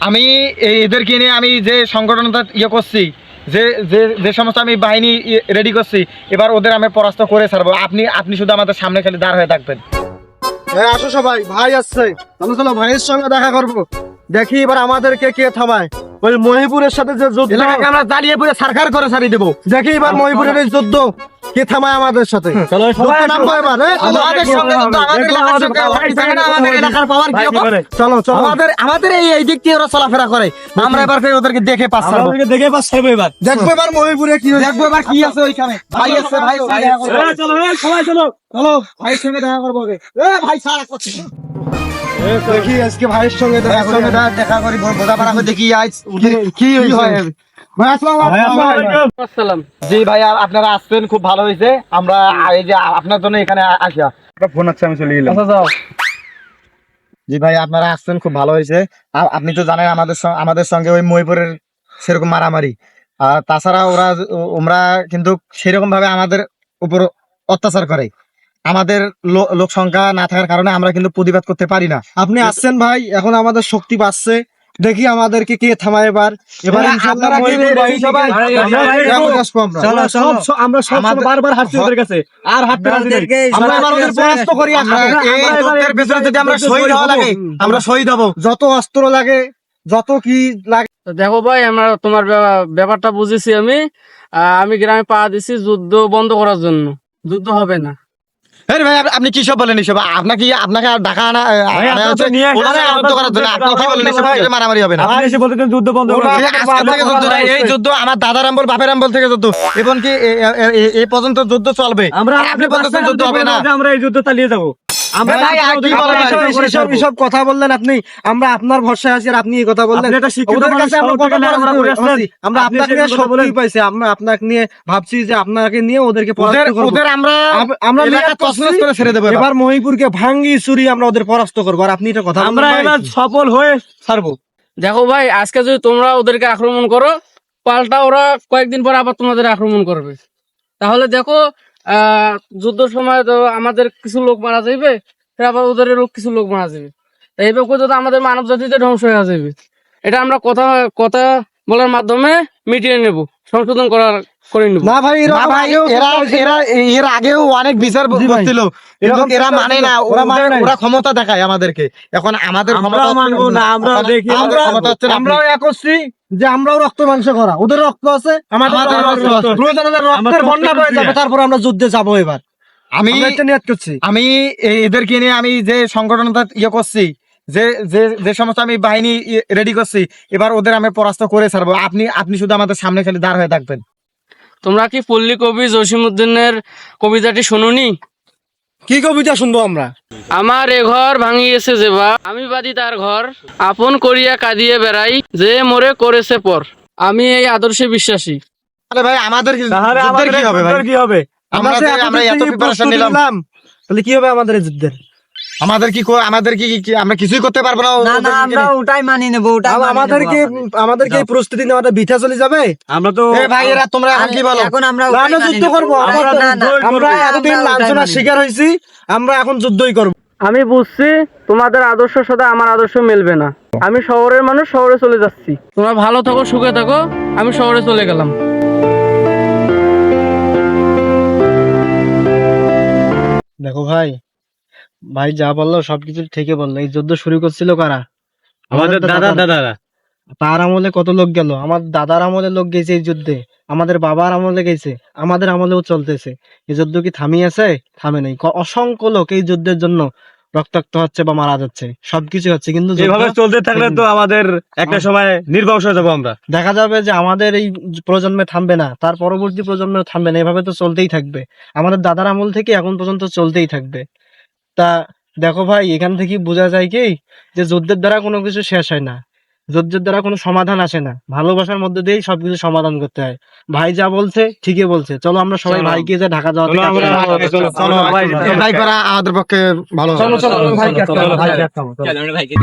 আমি এদেরকে নিয়ে আমি যে সংগঠনটা ইয়ে করছি যে যে যে সমস্ত আমি বাহিনী রেডি করছি এবার ওদের আমি পরাস্ত করে ছাড়বো। আপনি আপনি শুধু আমাদের সামনে খালি দাঁড় হয়ে থাকবেন। হ্যাঁ আসো সবাই ভাই আসছে। চলো চলো ভাইয়ের সঙ্গে দেখা করব। দেখি এবার আমাদেরকে কে থামায়। ওই মহিপুরের সাথে যে যুদ্ধ আমরা জ্বালিয়ে পুরো সরকার করে ছাড়িয়ে দেবো। দেখি এবার মহিপুরের এই যুদ্ধ। কে থামায় আমাদের সাথে? চলো। আমাদের আমাদের? চলো এই এই দিক দিয়ে ওরা চলাফেরা করে। আমরা এবার ফের ওদেরকে দেখে পাস দেখে পাস এবার। দেখব এবার মহিপুরে কি হয়েছে। দেখব এবার কি আছে ওইখানে। ভাই আছে ভাই। চলো সবাই চলো। চলো ভাইয়ের সঙ্গে দেখা করব আগে। এ ভাই ছাড়া করছে দেখি আজকে ভাইয়ের সঙ্গে দেখা করি। দেখা- করি বোঝাপড়া দেখি আজ কি- কি হয়। ভাই আসসালামু আলাইকুম। আসসালাম জি ভাই আপনারা আসছেন খুব ভালো হয়েছে। আমরা এই যে আপনার জন্য এখানে আসা। ফোন আছে আমি চলে গেলাম। আচ্ছা যাও। জি ভাই আপনারা আসছেন খুব ভালো হয়েছে। আপনি তো জানেন আমাদের আমাদের সঙ্গে ওই মহিপুরের সেরকম মারামারি। আর তাছাড়া ওরা ও- ওরা কিন্তু সেরকম ভাবে আমাদের উপর অত্যাচার করে। আমাদের লোক সংখ্যা না থাকার কারণে আমরা কিন্তু প্রতিবাদ করতে পারি না। আপনি আসছেন ভাই এখন আমাদের শক্তি পাচ্ছে দেখি আমাদেরকে কে থামায় এবার এবার ইনশাআল্লাহ আমরা ready এখন তো? আসব আমরা। চলো, চলো। সব- আমরা সব আমাদের- বারবার হাঁটছি ওদের কাছে আর হাঁটতে রাজি নেই। আমরা এবার ওদের পরাস্ত করি আমরা আমরা- এই আমরা এবার যুদ্ধের পেছনে যদি আমরা শহীদ হওয়া হব। লাগে আমরা শহীদ হব যত অস্ত্র লাগে যত কি লাগে দেখো ভাই আমরা তোমার ব্যাপারটা বুঝেছি আমি আহ, আমি গ্রামে পা দিছি যুদ্ধ বন্ধ করার জন্য যুদ্ধ হবে না ভাই আপনি কি সব বলেন এসব? আপনাকে আপনাকে আর ঢাকা আনা মারামারি হবে না। যুদ্ধ বন্ধ এই যুদ্ধ এই যুদ্ধ। আমার দাদার আমল বাপের আমল থেকে যুদ্ধ। এবং কি এ- এই পর্যন্ত যুদ্ধ চলবে। আমরা আপনি বলতেছেন যুদ্ধ হবে না। আমরা এই যুদ্ধ চালিয়ে যাব। আমরা ভাই, আর কি বলেন? এসব- এসব- এসব- এসব কথা বললেন আপনি আমরা আপনার ভরসায় আছি আর আপনি এই কথা বললেন আপনি একটা শিক্ষিত ওদের মানুষ, কাছে আমরা শহর কথা থেকে লেখাপড়া করে আসলেন। বলছি। আমরা আপনি আপনাকে নিয়ে কথা পাইছি আমরা আপনাকে নিয়ে ভাবছি যে আপনাকে নিয়ে ওদেরকে ওদের পরাস্ত করব। ওদের আমরা আমরা এলাকা নিয়ত করছি, তছনছ করে ছেড়ে দেবো এবার। মহিপুরকে ভাঙ্গি চুরি আমরা ওদের পরাস্ত করব আর আপনি এটা কথা আমরা এবার সফল হয়ে ছাড়বো দেখো ভাই আজকে যদি তোমরা ওদেরকে আক্রমণ করো পাল্টা ওরা কয়েকদিন পর আবার তোমাদের আক্রমণ করবে তাহলে দেখো আহ যুদ্ধের সময় তো আমাদের কিছু লোক মারা যাবে ফের আবার ওদের লোক কিছু লোক মারা যাবে। এইভাবে করতে তো আমাদের মানব জাতিতে ধ্বংস হয়ে যাবে এটা আমরা কথা কথা বলার মাধ্যমে মিটিয়ে নেব সংশোধন করার করে নেব। না ভাই না ভাই, এরা এরা এর আগেও অনেক বিচার বসছিল কিন্তু এরকম এরা মানে না ওরা মানে ওরা ক্ষমতা দেখায় আমাদেরকে। এখন আমাদের ক্ষমতা মানবো না, আমরাও দেখি, আমরা- ক্ষমতা হচ্ছে আমরাও এক করছি যে আমরাও রক্ত মাংস করা। ওদের রক্ত আছে আমাদের রক্ত। প্রয়োজন হলে রক্তের বন্যা বয়ে যাবে তারপর আমরা যুদ্ধে যাব এবার। আমি করছি। আমি এদেরকে নিয়ে আমি যে সংগঠনটা ইয়ে করছি যে যে যে সমস্ত আমি বাহিনী রেডি করছি এবার ওদের আমি পরাস্ত করে ছাড়বো। আপনি আপনি শুধু আমাদের সামনে খালি দাঁড় হয়ে থাকবেন। তোমরা কি পল্লী কবি জসিমুদ্দিনের কবিতাটি শুনুনি? কি কবিতা শুনব আমরা? আমার এ ঘর ভাঙিয়েছে যে বা আমি বাদি তার ঘর আপন করিয়া কাঁদিয়ে বেড়াই যে মোরে করেছে পর। আমি এই আদর্শে বিশ্বাসী। আরে ভাই আমাদের কি- আমাদের কি হবে ভাই? কি হবে? আমরা যে যে- আমরা এত প্রিপারেশন নিলাম। নিলাম, তাহলে কি হবে আমাদের যুদ্ধের? আমাদের কি আমাদের কি কি- আমরা কিছুই করতে পারব না না না আমরা ওটাই মানি নেব ওটাই আম- মানিয়ে নেব আমাদেরকে আমরা। আমাদেরকে এই প্রস্তুতি নেওয়াটা বিঠা চলে যাবে? আমরা তো এ ভাই এরা তোমরা এখন কি বলো? এখন আমরা আমরা যুদ্ধ নেব। আমরা না, না, আমরা আমরা এতদিন লাঞ্ছনার শিকার হয়েছি আমরা এখন যুদ্ধই করব। আমি বুঝছি তোমাদের আদর্শ সাথে আমার আদর্শ মিলবে না। আমি শহরের মানুষ শহরে চলে যাচ্ছি। তোমরা ভালো থাকো সুখে থাকো আমি শহরে চলে গেলাম। দেখো ভাই ভাই যা বলল সবকিছু ঠিকই বলল। এই যুদ্ধ শুরু করছিল কারা? আমাদের দাদা দাদারা। তার আমলে কত লোক গেল? আমার দাদার আমলে লোক গেছে এই যুদ্ধে। আমাদের বাবার আমলে গেছে। আমাদের আমলেও চলতেছে। এই যুদ্ধ কি থামিয়েছে? থামে নাই। অসংখ্য লোক এই যুদ্ধের জন্য রক্তাক্ত হচ্ছে বা মারা যাচ্ছে সবকিছু হচ্ছে। কিন্তু যেভাবে এভাবে চলতে থাকলে তো আমাদের একটা সময় নির্বংশ হয়ে যাব আমরা। দেখা যাবে যে আমাদের এই প্রজন্মে থামবে না তার পরবর্তী প্রজন্মে থামবে না এভাবে তো চলতেই থাকবে। আমাদের দাদার আমল থেকে এখন পর্যন্ত চলতেই থাকবে। তা দেখো ভাই এখান থেকে বোঝা যায় কি? যে যুদ্ধের দ্বারা কোনো কিছু শেষ হয় না। যুদ্ধের দ্বারা কোনো সমাধান আসে না। ভালোবাসার মধ্যে দিয়েই সবকিছু সমাধান করতে হয়। ভাই যা বলছে ঠিকই বলছে। চলো আমরা সবাই ভাই গিয়ে যে ঢাকা যাওয়া চলো আমরা- আটকাবো। চলো, চলো ভাই, ভাই করা আমাদের পক্ষে ভালো। চলো চলো ভাইকে